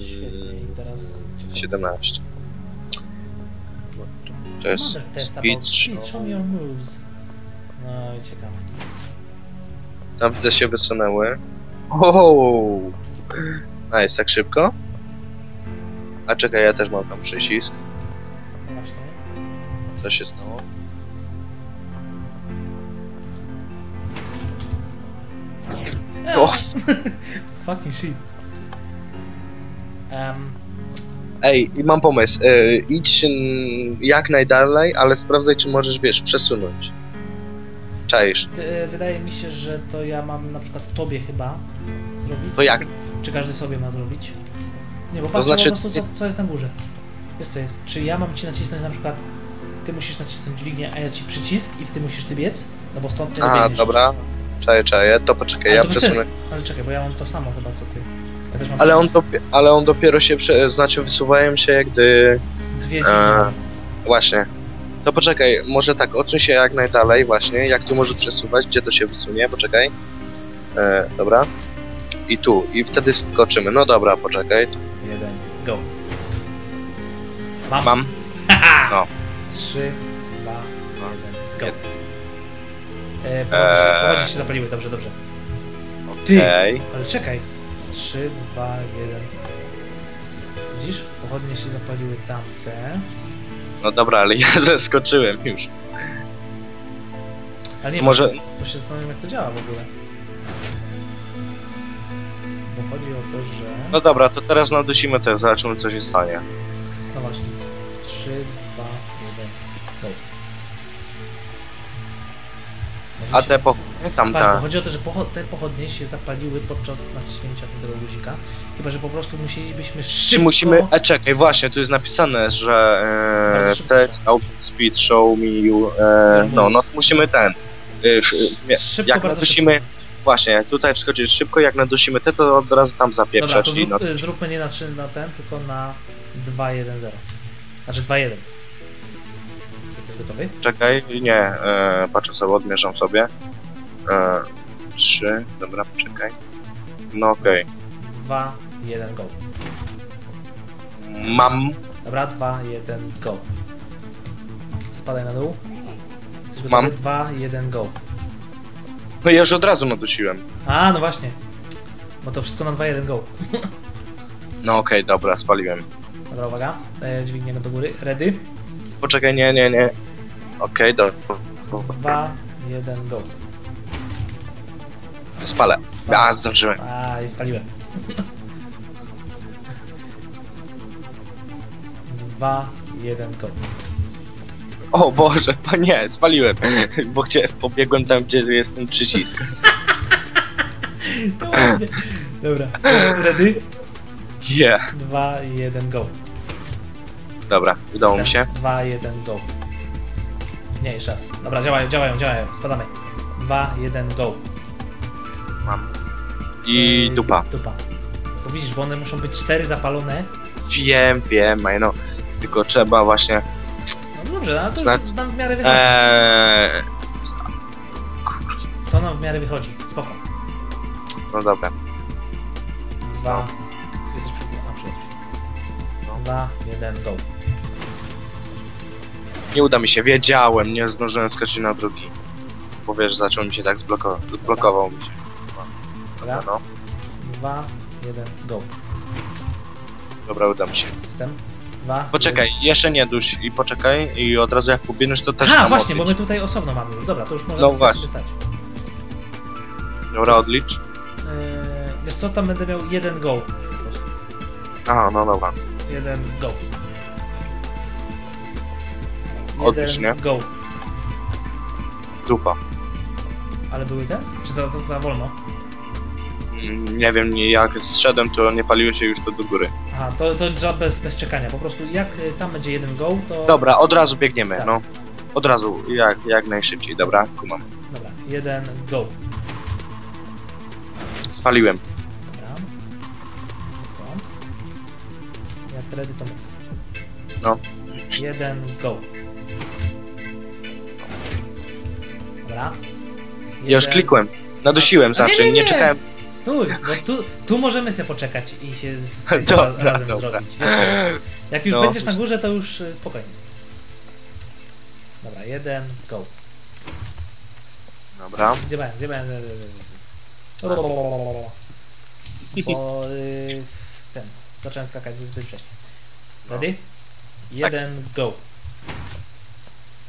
Świetnie, i teraz... czekaj. 17. No, to- jest Another test about speed. Show me your moves. No i ciekawe. Tam widzę się wysunęły. O, Nice, tak szybko? A czekaj, ja też mam tam przycisk. Właśnie. Co się stało? O. Fucking shit. Um, Ej, i mam pomysł. E, idź mm, jak najdalej, ale sprawdzaj, czy możesz, wiesz, przesunąć. Czaisz? wydaje mi się, że to ja mam na przykład tobie chyba zrobić. To jak? Czy każdy sobie ma zrobić? Nie, bo To patrz znaczy- po prostu co, co jest na górze. Wiesz co jest? Czy ja mam ci nacisnąć na przykład ty musisz nacisnąć dźwignię, a ja ci przycisk i w tym musisz ty biec? No bo stąd ty A, dobra. Czaję, czaję. To poczekaj, Ale ja to przesunę. Ale czekaj, bo ja mam to samo chyba co ty. Ja Ale on, dopie- ale on dopiero się, prze- znaczy wysuwają się, gdy... Dwie E. Właśnie. To poczekaj, może tak, odsuń się jak najdalej właśnie, jak tu możesz przesuwać, gdzie to się wysunie, poczekaj. E, dobra. I tu, i wtedy skoczymy. No dobra, poczekaj. Jeden, go. Mam. Mam. No. Trzy, dwa, No. jeden, go. E, pochodnie, się, Eee. się zapaliły, dobrze, dobrze. Ty! Okej. Ale czekaj. Trzy, dwa, jeden. Widzisz? Pochodnie się zapaliły tamte. No dobra, ale ja zeskoczyłem już. Ale nie, Może- Bo, się, zastanawiam jak to działa w ogóle. Bo chodzi o to, że... No dobra, to teraz nadusimy też, zobaczymy co się stanie. No właśnie. Trzy, dwa, jeden, go. A te po... Tam, Patrz, ta. chodzi o to, że te pochodnie się zapaliły podczas naciśnięcia tego guzika. Chyba, że po prostu musielibyśmy szybko... musimy... E, czekaj, właśnie, tu jest napisane, że e, szybko. test open speed show me you... E, no, no musimy ten... E, sz- nie, Szybko, jak nadusimy... Właśnie, tutaj wskoczyć szybko, jak nadusimy te, to od razu tam Dobra, zapieprza, to zrób, no, zróbmy nie na 3 na ten, tylko na 2, 1, 0. Znaczy 2, 1. Jesteś gotowy? czekaj, nie, e, patrzę sobie, odmierzam sobie. E, trzy, dobra, poczekaj. No okej. 2, 1, go. Mam, Dobra, 2, 1, go. Spadaj na dół. Jesteś gotowy? Mam. 2, 1, go. no ja już od razu nadusiłem. A, no właśnie. Bo to wszystko na 2, 1, go. No okej, dobra, spaliłem. Dobra, uwaga. E, dźwigniemy do góry. Ready? Poczekaj, nie, nie, nie. Okej, dobra. 2, 1, go. Spalę. A, zdążyłem. A, i spaliłem. Dwa, jeden, go. O Boże, o nie, spaliłem. Bo chcie, pobiegłem tam, gdzie jest ten przycisk. To ładnie. Dobra, ready? Yeah. Dwa, jeden, go. Dobra, udało mi się. Dwa, jeden, go. Nie, jeszcze raz. Dobra, działają, działają, działają. Spadamy. Dwa, jeden, go. I dupa. Dupa. Bo widzisz, bo one muszą być cztery zapalone. Wiem, wiem, no. Tylko trzeba właśnie... No dobrze, ale to Znaczy- już nam w miarę wychodzi. Eee, To nam w miarę wychodzi. Spoko. no dobra. Dwa. Jesteś przy... A, przyjdź. No. Dwa, jeden, go. Nie uda mi się, wiedziałem, nie zdążyłem skoczyć na drugi. Bo wiesz, zaczął mi się tak zblokował, zblokował mi się. Dobra. No, Dwa, jeden, go. dobra, uda mi się. Jestem. Dwa. Poczekaj, jeszcze nie duś i poczekaj i od razu jak pobiegniesz to też tam właśnie, bo odlicz. my tutaj osobno mamy już. Dobra, to już może No właśnie. stać. Dobra, odlicz. Yy, wiesz co, tam będę miał jeden go. Aha, no dobra. Jeden go. Odlicz, Jeden nie? go. Dupa. Ale były te? Czy za, za, za wolno? Nie wiem, nie, jak zszedłem, to nie paliło się już to do góry. Aha, to, to trzeba bez, bez czekania. Po prostu jak y, tam będzie jeden go, to... Dobra, od razu biegniemy, Tak. no. Od razu, jak, jak najszybciej, dobra, kumam. Dobra, jeden go. Spaliłem. Dobra. Spoko. Jak ready to mów. No. Jeden go. Dobra. Ja już Jeden- klikłem. Nadusiłem, znaczy, nie, nie, nie, nie. czekałem. Stój, bo tu, tu możemy sobie poczekać i się z, z Dobra, ra- razem dobra. zrobić. Wiesz co jest? Jak już No. będziesz na górze, to już y, spokojnie. Dobra, jeden, go. Dobra. Gdzie byłem? Bo y, ten, zacząłem skakać zbyt wcześnie. Ready? Jeden, go.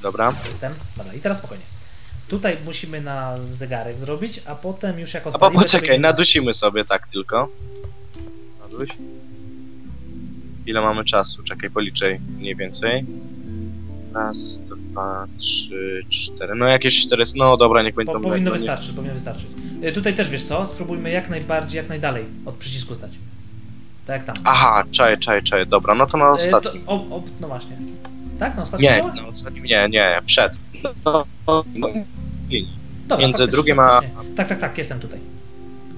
Dobra. Jestem. Dobra, i teraz spokojnie. Tutaj musimy na zegarek zrobić, a potem już jak A to poczekaj, nadusimy sobie tak tylko. Naduś. Ile mamy czasu? Czekaj, policzej mniej więcej. Raz, dwa, trzy, cztery. No jakieś cztery. No dobra, niech będą. Po, powinno no, nie- wystarczyć, powinno wystarczyć. Tutaj też wiesz co? Spróbujmy jak najbardziej, jak najdalej od przycisku stać. Tak jak tam. Aha, czaj, czaj, czaj. Dobra, no to na to, ostatni. o, o, no właśnie. Tak? Na ostatnim Nie, na ostatnim nie, nie, przed. No, no, no, nie. Dobra, między faktycznie, drugim a-. Tak, tak, tak, jestem tutaj.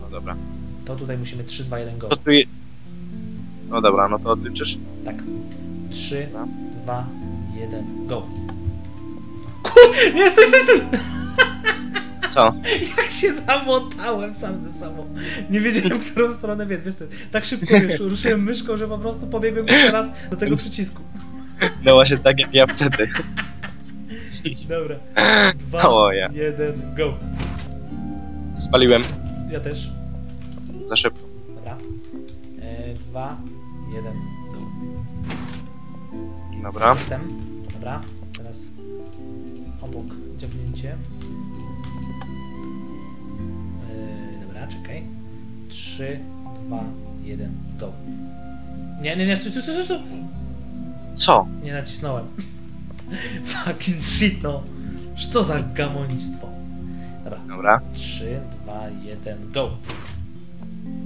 no dobra. To tutaj musimy 3, 2, 1, go. To tu. No dobra, no to odliczysz? Tak. 3, Dobra. 2, 1, go. Kur... Nie, stój, stój, stój! Co? Jak się zamotałem sam ze sobą. Nie wiedziałem, w którą stronę. Wiesz co, tak szybko wiesz, ruszyłem myszką, że po prostu pobiegłem jeszcze raz do tego przycisku. No właśnie tak jak ja wtedy. Dobra. Dwa, O, ja. jeden, go. Spaliłem Ja też. za szybko. Dobra. E, dwa, jeden, go. Dobra. Jestem. Dobra. Teraz obok dziabnięcie. E, dobra, czekaj. Trzy, dwa, jeden, go. Nie, nie, nie, stój, stój, stój, stój. Co? Nie nacisnąłem. Fucking shit, no. Co za gamonictwo. Dobra. Dobra. 3, 2, 1, go.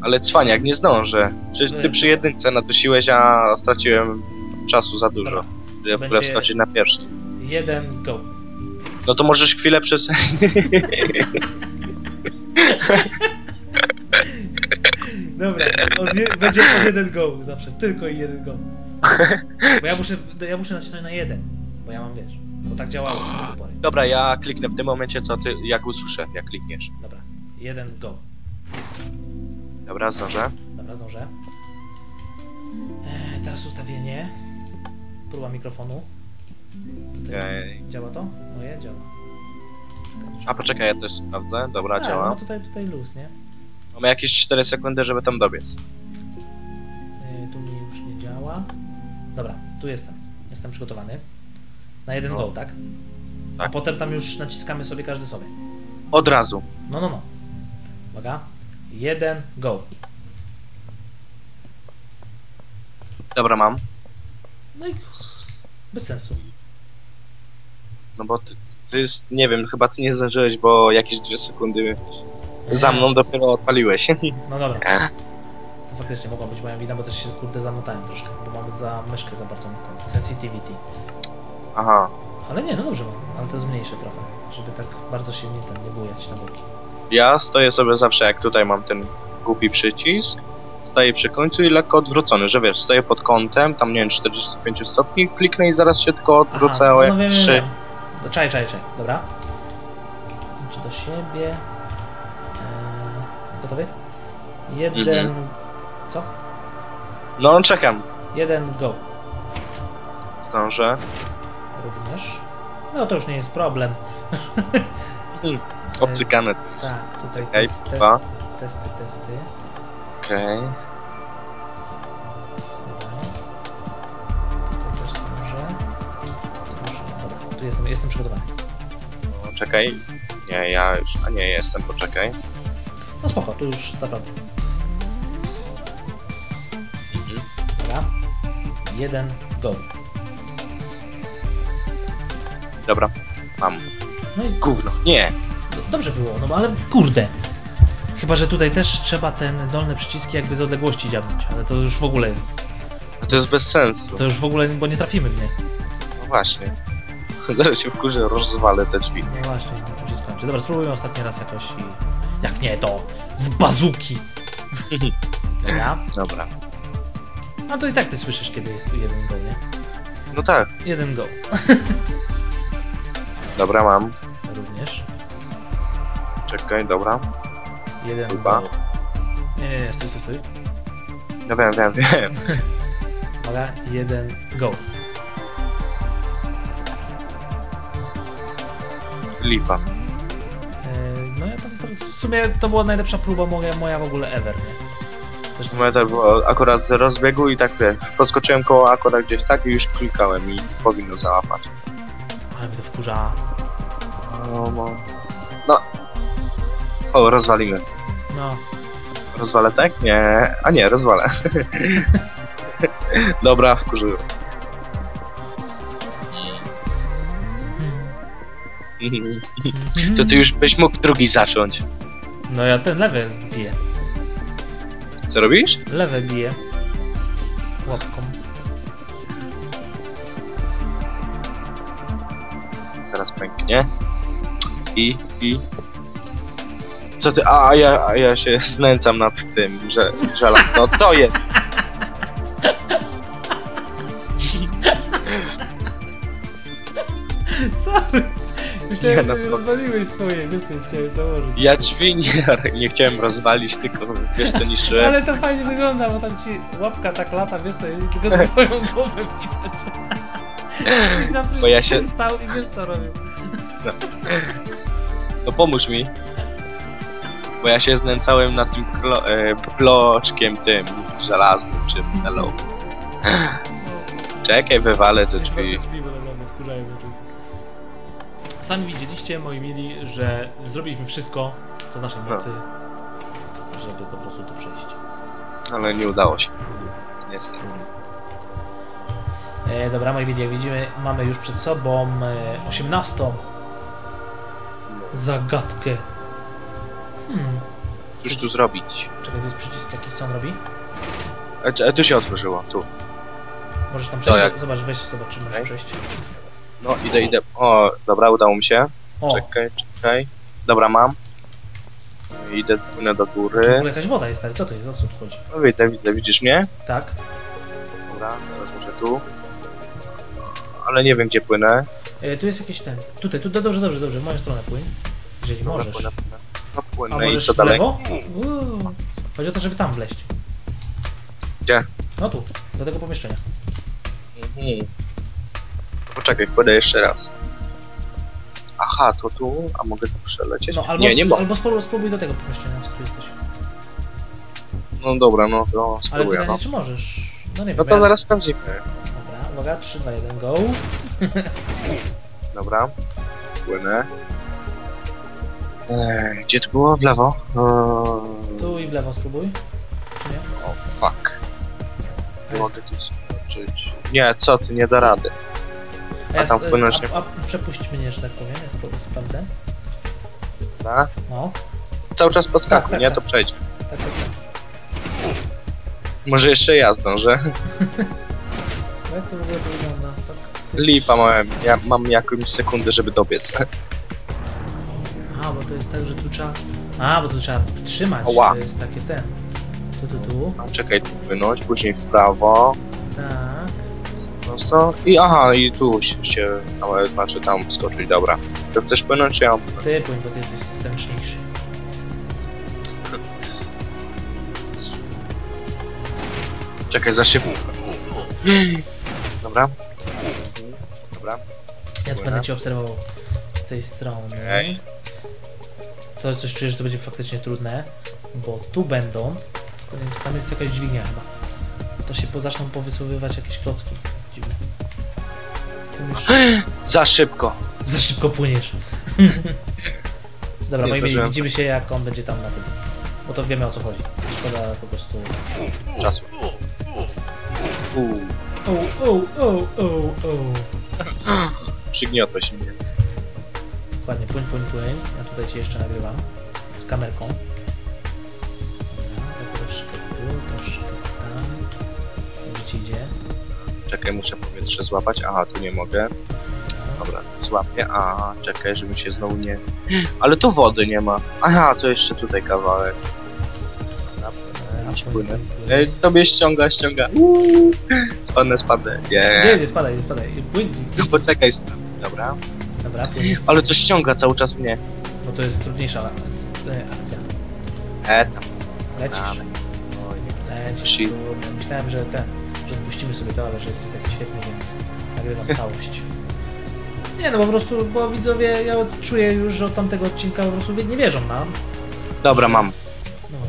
Ale cwaniak, nie zdążę. Przecież ty przy jedynce nadusiłeś, a straciłem czasu za dużo. Dobra. Ja w ogóle wskoczyć na pierwszy. 1, go. No to możesz chwilę przez... Dobra, od będzie od jeden go zawsze, tylko i jeden go. Bo ja muszę, ja muszę nacisnąć na jeden, bo ja mam wiesz, bo tak działało do tej pory. Dobra, ja kliknę w tym momencie, co ty, jak usłyszę, jak klikniesz. Dobra, jeden go. Dobra, zdążę. Dobra, zdążę. Eee, teraz ustawienie. Próba mikrofonu. Tutaj. Działa to? Moje? Działa. A poczekaj, ja też sprawdzę. Dobra, Tak, działa. No tutaj, tutaj luz, nie? Mamy jakieś 4 sekundy, żeby tam dobiec. Yy, tu mi już nie działa. Dobra, tu jestem. Jestem przygotowany. Na jeden No. go, tak? A Tak. potem tam już naciskamy sobie każdy sobie. Od razu. No, no, no. Uwaga. Jeden go. Dobra, mam. No i bez sensu. No bo ty, ty jest, nie wiem, chyba ty nie zdążyłeś, bo jakieś 2 sekundy za mną dopiero odpaliłeś. No dobra. To faktycznie mogła być moja wina, bo też się kurde zamotałem troszkę, bo mamy za myszkę za bardzo sensitivity. Aha. Ale nie, no dobrze mam, ale to zmniejszę trochę, żeby tak bardzo się nie, ten, nie bujać na boki. Ja stoję sobie zawsze, jak tutaj mam ten głupi przycisk, staję przy końcu i lekko odwrócony, że wiesz, stoję pod kątem, tam nie wiem, 45 stopni, kliknę i zaraz się tylko odwrócę Aha, o no jak wiem, 3. wiem, wiem. No, Czaj, czaj, czaj, dobra. Idź do siebie. Eee, gotowy? Jeden... Mhm. Co? No, czekam. Jeden go. Zdążę. Również. No to już nie jest problem. Obcykane. Tak, tutaj Czekaj, test, test, testy, testy. Okej. Dobra. Tutaj też zdążę. Zdążę. Dobra, tu jestem, jestem przygotowany. No, czekaj. Nie, ja już. A nie, jestem, poczekaj. No spoko, tu już naprawdę. Mhm. Dobra. Jeden go. Dobra, mam. No i Gówno. Nie. do- dobrze było, no ale kurde. Chyba, że tutaj też trzeba ten dolne przyciski jakby z odległości dziabnąć, ale to już w ogóle, A to jest bez sensu. to już w ogóle, bo nie trafimy w nie. No właśnie. Zaraz się wkurzę, rozwalę te drzwi. No właśnie, na tym się skończy. Dobra, spróbujmy ostatni raz jakoś i... Jak nie, to z bazuki. Dobra. Dobra. A to i tak ty słyszysz, kiedy jest jeden go, nie? No tak. Jeden go. Dobra, mam. Również. Czekaj, dobra. Jeden Chyba. Nie, nie, nie, stój, stój, stój. No wiem, wiem, wiem. Uwaga, jeden, go. Lipa. E, No ja tam, w sumie to była najlepsza próba moja, moja w ogóle ever, nie? Zresztą Moja to było akurat z rozbiegu i tak wiesz, podskoczyłem koło akurat gdzieś tak i już klikałem i powinno załapać. Mnie to wkurza. No, no. No. O, rozwalimy. No, Rozwalę tak? Nie. A nie, rozwalę. Dobra, wkurzyłem. To ty już byś mógł drugi zacząć. No ja ten lewy biję. Co robisz? Lewe biję. Łapką. Pęknie. I, i... Co ty? A, a ja, a ja się znęcam nad tym, że żelam. No to jest. Sorry! Myślałem, Nie, no że rozwaliłeś swoje, wiesz co chciałem założyć. Ja drzwi nie, nie chciałem rozwalić, tylko wiesz co niszczyłem. Ale to fajnie wygląda, bo tam ci łapka tak lata, wiesz co jest, tylko twoją głowę widać. Bo ja że się- stał i wiesz co robił. No pomóż mi. Bo ja się znęcałem nad tym klo, e, bloczkiem tym żelaznym, czy hello. Czekaj, wywalę te drzwi. Sami widzieliście, moi mili, że zrobiliśmy wszystko, co w naszej No. mocy, żeby po prostu tu przejść. Ale nie udało się. Niestety. E, dobra, moi mili, jak widzimy, mamy już przed sobą e, 18 zagadkę. Hmm, Cóż tu zrobić? czekaj, to jest przycisk jaki, co on robi? E, e, tu się otworzyło, tu. Możesz tam To przejść? jak? Zobacz, weź, zobacz, czy możesz Okej. przejść. No, idę, idę. O, dobra, udało mi się. O, Czekaj, czekaj. Dobra, mam. Idę, płynę do tu góry. ogóle jakaś woda jest, stary, co to jest, o co tu chodzi? No widzę, widzę, widzisz mnie? Tak? Dobra, teraz muszę tu. Ale nie wiem, gdzie płynę. E, tu jest jakiś ten, tutaj, tu, dobrze, dobrze, dobrze, w moją stronę płyń, jeżeli Dobra, możesz. płynę, płynę. No, A i możesz co w dalej? lewo? Uuu. Chodzi o to, żeby tam wleźć. Gdzie? No tu, do tego pomieszczenia. Mhm. Poczekaj, płynę jeszcze raz. Aha, to tu, a mogę tu przelecieć? No, albo, nie, nie mogę. albo spróbuj, spróbuj do tego pomieszczenia, co tu jesteś. No dobra, no, no Ale spróbuję, pytanie, no. czy możesz? No nie wiem. No to ja- zaraz sprawdzimy. Dobra, uwaga, 3, 2, 1, go. Dobra, płynę. Eee, gdzie to było? W lewo? Eee, Tu i w lewo spróbuj. Nie? O, fuck. A Nie mogę tu skoczyć. Nie, co ty, nie da rady. A, ja tam s- płynąć nie- a, a przepuść mnie, że tak powiem, ja sp- sprawdzę. Dobra? No, Cały czas podskakuj, Tak, nie? tak, To przejdź. tak, tak, tak. Może jeszcze ja zdążę. Jak to w ogóle wygląda? Tak. Lipa mam, ja mam jakąś sekundę, żeby dobiec. A, bo to jest tak, że tu trzeba... A, bo tu trzeba trzymać, Ała. to jest takie ten. Tu, tu, tu. A, Czekaj, tu płynąć, później w prawo, Tak. prosto i aha, i tu się, się ale, znaczy tam skoczyć, dobra. To chcesz płynąć, czy ja mam płynąć? Ty płyń, bo ty jesteś zręczniejszy. Czekaj, za szybko. Dobra. Dobra. Ja tu będę cię obserwował z tej strony. Okej. To coś czuję, że to będzie faktycznie trudne, bo tu będąc, tam jest jakaś dźwignia chyba. To się zaczną powysłowywać jakieś klocki. Dziwne. Za szybko. Za szybko płyniesz. Dobra, moi mili, widzimy się jak on będzie tam na tym. Bo to wiemy o co chodzi. Szkoda po prostu... Czasu. Uuu, O, o, o, o, o. przygniotłeś mnie. Dokładnie, płyń, płyń, płyń. Ja tutaj cię jeszcze nagrywam. Z kamerką. Dobra, tak troszkę tu, troszkę tam. Dobrze ci idzie. Czekaj, muszę powietrze złapać. Aha, tu nie mogę. Dobra, złapię. A, czekaj, żeby się znowu nie... Ale tu wody nie ma. Aha, to jeszcze tutaj kawałek. Płynę. Ej, tobie ściąga, ściąga. Uuu, spadnę, spadnę. Nie, Nie. spadaj, spadaj. Płyń, No poczekaj, dobra. Dobra, płyń. Ale to ściąga cały czas mnie. Bo to jest trudniejsza e, akcja. E, tam, Lecisz. kurde, myślałem, że ten, że odpuścimy sobie to, ale że jest taki świetny, więc nagrywam całość. Nie no, po prostu, bo widzowie, ja czuję już, że od tamtego odcinka po prostu nie wierzą nam. Dobra, mam.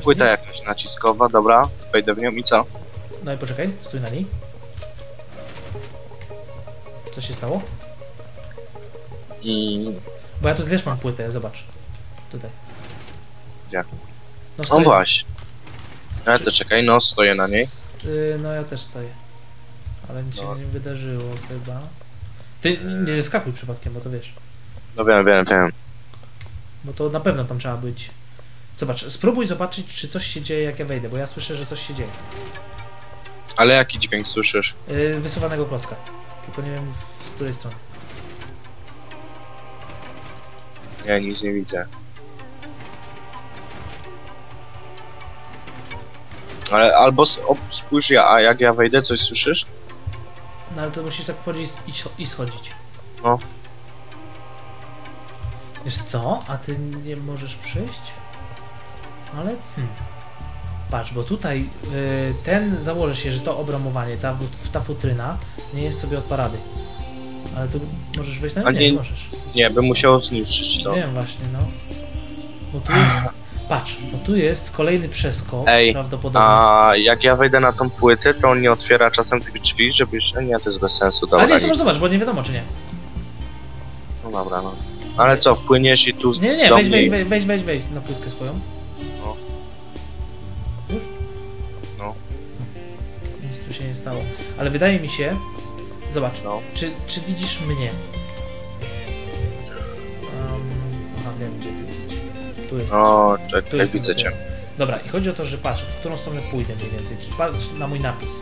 No. Płyta jakaś naciskowa, dobra. Wejdę w nią i co? No i poczekaj, stój na niej. Co się stało? Mm, Bo ja tu też mam płytę, zobacz. Tutaj. Gdzie? No, o stoję. właśnie. Ale to czekaj, no stoję na niej. Yy, no ja też stoję. Ale nic No. się nie wydarzyło chyba. Ty nie zeskakuj przypadkiem, bo to wiesz. No wiem, wiem, wiem. Bo to na pewno tam trzeba być. Zobacz, spróbuj zobaczyć, czy coś się dzieje, jak ja wejdę, bo ja słyszę, że coś się dzieje. Ale jaki dźwięk słyszysz? Yy, wysuwanego klocka. Tylko nie wiem z której strony. Ja nic nie widzę. Ale albo spójrz ja, a jak ja wejdę, coś słyszysz? No ale to musisz tak wchodzić i, i schodzić. No. Wiesz co? A ty nie możesz przyjść? Ale... Hmm. Patrz, bo tutaj y, ten założy się, że to obramowanie, ta, ta futryna nie jest sobie od parady. Ale tu możesz wejść na A nie, nie, nie- możesz. Nie, bym musiał zniszczyć to. Wiem właśnie, no. Bo tu jest... Patrz, bo tu jest kolejny przeskok, Ej, prawdopodobnie. A jak ja wejdę na tą płytę, to on nie otwiera czasem tych drzwi, żebyś... Nie, to jest bez sensu, Ale dobra. nie, to zobacz, bo nie wiadomo czy nie. No dobra, no. Ale co, wpłyniesz i tu Nie, nie, weź, weź, weź, weź, weź, weź na płytkę swoją. Stało. Ale wydaje mi się... Zobacz, No. czy, czy widzisz mnie? Um, aha, wiem gdzie ty jesteś. Tu jest. O, tu czekaj, jest widzę cię. Dobra, i chodzi o to, że patrz, w którą stronę pójdę mniej więcej. Patrz na mój napis.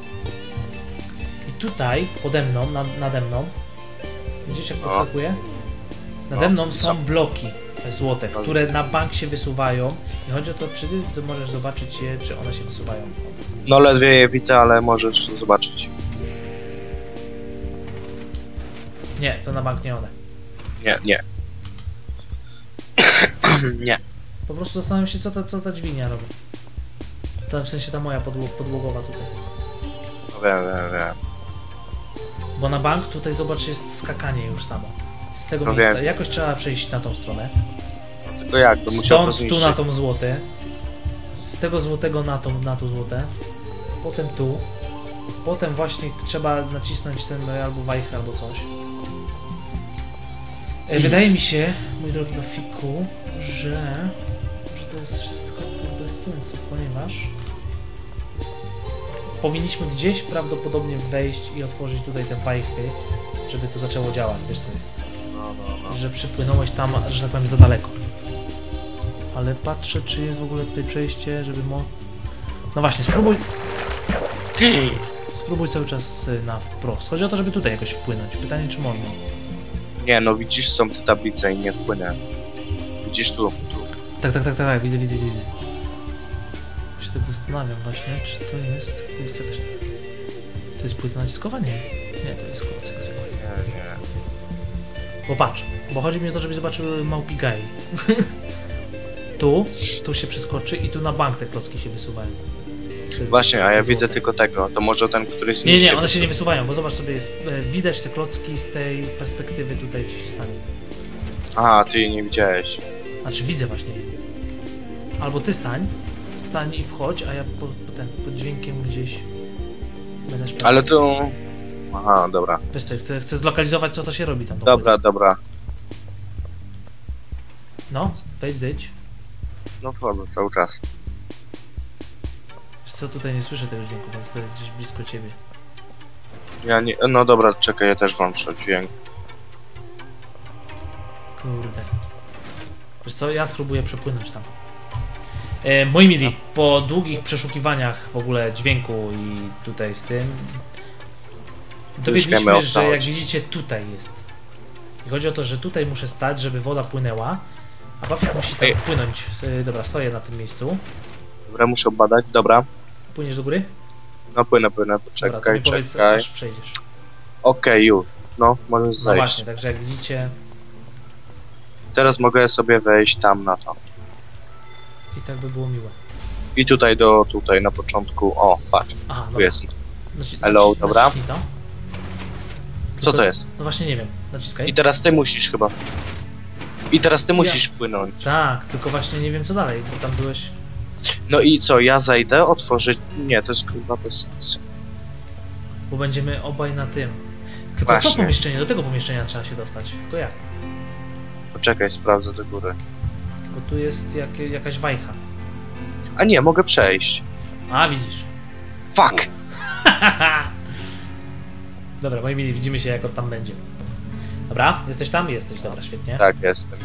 I tutaj, pode mną, nad, nade mną, widzisz jak podskakuje? Nade No, mną są bloki złote, które na bank się wysuwają. I chodzi o to, czy ty możesz zobaczyć je, czy one się wysuwają. No ledwie je widzę, ale możesz zobaczyć. Nie, to na bank nie one. Nie, nie. nie. Po prostu zastanawiam się, co ta, co ta dźwignia robi. Ta, w sensie ta moja podłog, podłogowa tutaj. No Wiem, wiem, wiem. Bo na bank tutaj zobacz jest skakanie już samo. Z tego No miejsca. wiem. Jakoś trzeba przejść na tą stronę. Tylko jak, to musiał to Stąd tu na tą złote. Z tego złotego na tą, na tu złote. Potem tu. Potem właśnie trzeba nacisnąć ten albo wajchę, albo coś. E, Wydaje mi się, mój drogi Fiku, że, że to jest wszystko bez sensu, ponieważ powinniśmy gdzieś prawdopodobnie wejść i otworzyć tutaj te wajchy, żeby to zaczęło działać. Wiesz co jest? No, no, no. że przypłynąłeś tam, że tak powiem, za daleko. Ale patrzę, czy jest w ogóle tutaj przejście, żeby mo... No właśnie, spróbuj, spróbuj cały czas y, na wprost. Chodzi o to, żeby tutaj jakoś wpłynąć. Pytanie, czy można. Nie, no widzisz, są te tablice i nie wpłynę. Widzisz tu, tu. Tak, tak, tak, tak, tak, widzę, widzę, widzę, widzę. Ja się tak zastanawiam właśnie, czy to jest... To jest jakaś... To jest płyta naciskowa? Nie. Nie, to jest klocek zwykły. Nie, nie. Bo patrz, bo chodzi mi o to, żeby zobaczył małpi gai. tu, tu się przeskoczy i tu na bank te klocki się wysuwają. Właśnie, a ja widzę złote. tylko tego. To może ten, który z Nie, nie, one się nie wysu- wysuwają, bo zobacz sobie, jest, e, widać te klocki z tej perspektywy tutaj, gdzie się stanie. Aha, ty jej nie widziałeś. Znaczy widzę właśnie. Albo ty stań, stań i wchodź, a ja po, po ten, pod dźwiękiem gdzieś będę. Ale to... Aha, dobra. Wiesz co, chcę, chcę zlokalizować, co to się robi tam. Dobra, dobra. No, wejdź, zejdź. No wchodzę cały czas. Co, tutaj nie słyszę tego dźwięku, więc to jest gdzieś blisko ciebie. Ja nie... No dobra, czekaj, ja też włączę dźwięk. Kurde. Wiesz co, ja spróbuję przepłynąć tam. E, moi mili, po długich przeszukiwaniach w ogóle dźwięku i tutaj z tym o co że jak widzicie tutaj jest. I chodzi o to, że tutaj muszę stać, żeby woda płynęła, a Buffett musi tam Ej. wpłynąć. E, dobra, stoję na tym miejscu. Dobra, muszę badać. Dobra. Płyniesz do góry? No płynę, płynę. dobra, to Czekaj, mi powiedz, czekaj. aż przejdziesz. Okej, już. No, możesz No zejść. właśnie, także jak widzicie Teraz mogę sobie wejść tam na to. i tak by było miłe. I tutaj do, tutaj na początku, o, patrz, Aha, tu dobra. jest. Naci- Hello, naci- dobra. naciśnij to. Co Tylko- to jest? No właśnie nie wiem. Naciskaj. I teraz ty musisz chyba. I teraz ty musisz wpłynąć. Tak, tylko właśnie nie wiem co dalej, bo tam byłeś... No i co, ja zajdę, otworzyć... Nie, to jest chyba bez sensu. Bo będziemy obaj na tym. Tylko to Właśnie. pomieszczenie, do tego pomieszczenia trzeba się dostać. Tylko jak? Poczekaj, sprawdzę do góry. Bo tu jest jak, jakaś wajcha. A nie, mogę przejść. A, widzisz. Fuck! Dobra, moi mili, widzimy się jak on tam będzie. Dobra, jesteś tam? Jesteś, dobra, świetnie. Tak, jestem.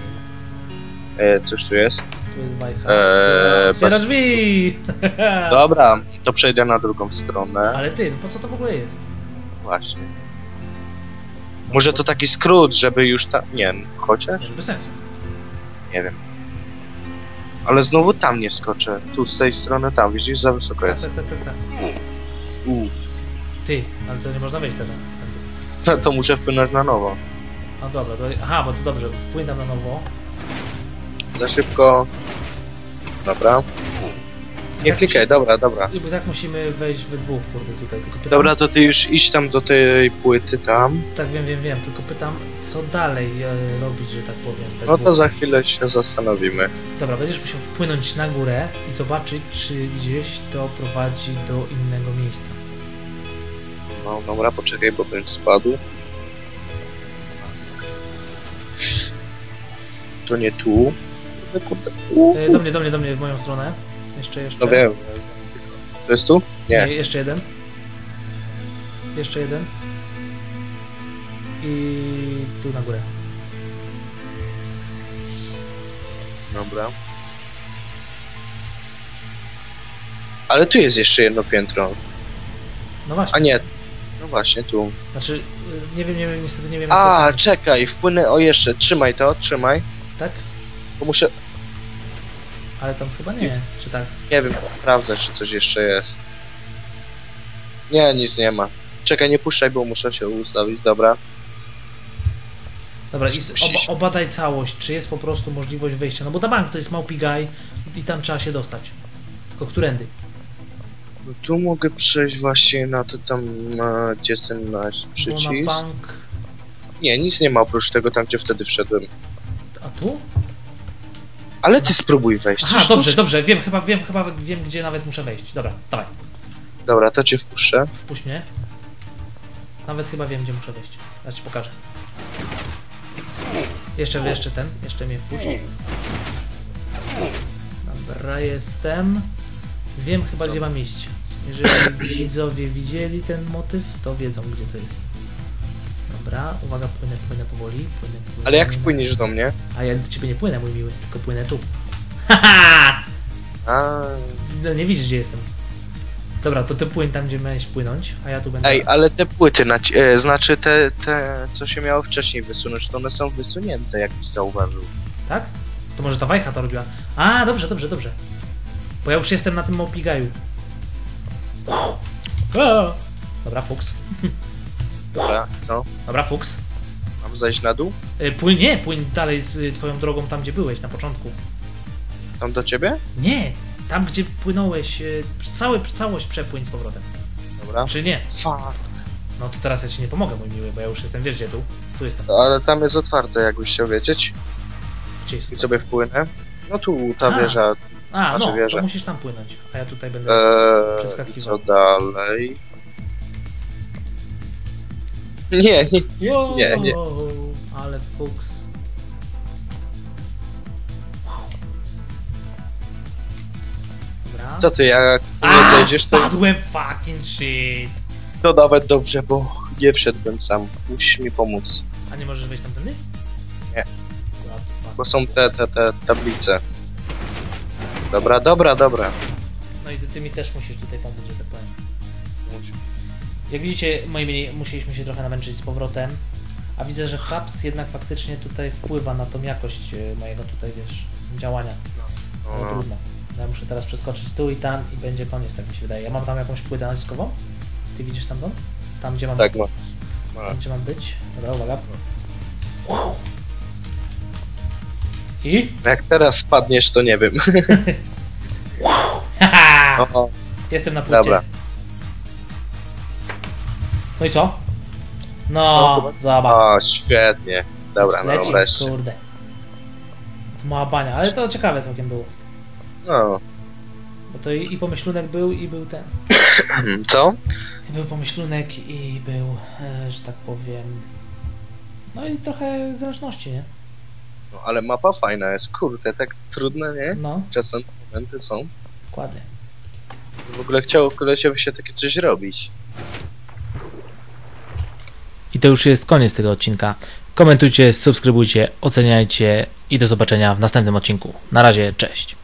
E, coś tu jest? Tu jest. Eee, Otwiera bez- drzwi! Dobra, to przejdę na drugą stronę. Ale ty, no po co to w ogóle jest? Właśnie. Może to taki skrót, żeby już tam... Nie, chociaż? Nie, Bez sensu. Nie wiem. Ale znowu tam nie skoczę. Tu z tej strony tam, widzisz? Za wysoko Tak, jest. tak, tak, tak, tak. U. Ty, ale to nie można wejść teraz. To, to muszę wpłynąć na nowo. No dobra, to, aha, bo to dobrze, wpłynę na nowo. Za szybko. Dobra. Nie Tak klikaj, musi- dobra, dobra. I bo tak musimy wejść we dwóch, kurde, tutaj. Tylko pytam, Dobra, to ty już idź tam do tej płyty tam. Tak, wiem, wiem, wiem, tylko pytam, co dalej e, robić, że tak powiem. No dwóch. to za chwilę się zastanowimy. Dobra, będziesz musiał wpłynąć na górę i zobaczyć, czy gdzieś to prowadzi do innego miejsca. No dobra, poczekaj, bo bym spadł. To nie tu. E, do mnie, do mnie, do mnie, w moją stronę. Jeszcze, jeszcze. No wiem. To jest tu? Nie. Nie, jeszcze jeden. Jeszcze jeden. I tu na górę. Dobra. Ale tu jest jeszcze jedno piętro. No właśnie. A nie. No właśnie, tu. Znaczy, y, nie wiem, nie wiem, niestety nie wiem. A, czekaj, wpłynę. O, jeszcze. Trzymaj to, trzymaj. Tak? Bo muszę. Ale tam chyba nie, czy tak? Nie wiem, sprawdzę, czy coś jeszcze jest. Nie, nic nie ma. Czekaj, nie puszczaj, bo muszę się ustawić, dobra. Dobra, i oba, obadaj całość, czy jest po prostu możliwość wejścia. No bo ta bank to jest małpi guy i tam trzeba się dostać. Tylko którędy? No tu mogę przejść właśnie na to tam, na, gdzie jest ten nasz Bo na przycisk. bank... Nie, nic nie ma oprócz tego tam, gdzie wtedy wszedłem. A tu? Ale ty spróbuj wejść. Aha, dobrze, dobrze, wiem, chyba wiem, chyba wiem, gdzie nawet muszę wejść. Dobra, dawaj, Dobra, to cię wpuszczę. wpuść mnie. Nawet chyba wiem, gdzie muszę wejść. Ja ci pokażę. Jeszcze, jeszcze ten, jeszcze mnie wpuść. Dobra, jestem. Wiem chyba, gdzie mam iść. Jeżeli widzowie widzieli ten motyw, to wiedzą, gdzie to jest. Dobra, uwaga, płynę, płynę powoli. Płynę, płynę, Ale jak wpłyniesz do mnie? A ja do ciebie nie płynę, mój miły, tylko płynę tu. Haha! A... No nie widzisz, gdzie jestem. Dobra, to ty płyń tam, gdzie miałeś płynąć, a ja tu będę... Ej, ale te płyty, e, znaczy te, te, co się miało wcześniej wysunąć, to one są wysunięte, jakbyś zauważył. Tak? To może ta wajcha to robiła. A, dobrze, dobrze, dobrze. Bo ja już jestem na tym mopigaju. A! Dobra, fuks. Dobra, co? Dobra, fuks. Mam zejść na dół? Y, Płyń, nie, płyń dalej z y, twoją drogą tam, gdzie byłeś na początku. Tam do ciebie? Nie, tam, gdzie płynąłeś, y, cały, całość przepłyń z powrotem. Dobra. Czy nie? Fuck. No to teraz ja ci nie pomogę, mój miły, bo ja już jestem, wiesz gdzie tu? Tu jestem. Ale tam jest otwarte, jakbyś chciał wiedzieć. Gdzie jest? I sobie wpłynę. No tu ta A. wieża. A, znaczy no, wieżę. to musisz tam płynąć, a ja tutaj będę... Eee, Przeskakiwał. co dalej? Nie, nie. Nie, nie. Ale fuks. Dobra. Co ty, jak nie zejdziesz, to, spadłem fucking shit. to nawet dobrze, bo nie wszedłem sam. Musisz mi pomóc. A nie możesz wejść tamtędy? Nie. Bo są te, te, te tablice. Dobra, dobra, dobra. No i ty, ty mi też musisz tutaj pomóc, że powiem. Jak widzicie, moi mili, musieliśmy się trochę namęczyć z powrotem. A widzę, że Fraps jednak faktycznie tutaj wpływa na tą jakość e, mojego tutaj, wiesz, działania. Ale No. trudno. Ja muszę teraz przeskoczyć tu i tam i będzie koniec, tak mi się wydaje. Ja mam tam jakąś płytę naciskową? Ty widzisz tam tą? Tam, gdzie mam, Tak, ma. ma. tam, gdzie mam być? Dobra, uwaga. I? Jak teraz spadniesz, to nie wiem. O, Jestem na płycie. Dobra. No i co? No, No, zobacz. o, świetnie. Dobra, no Leci, wreszcie. kurde. To mała bania, ale to ciekawe całkiem było. No. Bo to i, i pomyślunek był, i był ten. Co? I był pomyślunek, i był, e, że tak powiem. No i trochę zręczności, nie? No, ale mapa fajna jest, kurde, tak trudne, nie? No, Czasem momenty są. dokładnie. W ogóle chciało kolesiowi się takie coś robić. I to już jest koniec tego odcinka. Komentujcie, subskrybujcie, oceniajcie i do zobaczenia w następnym odcinku. Na razie, cześć.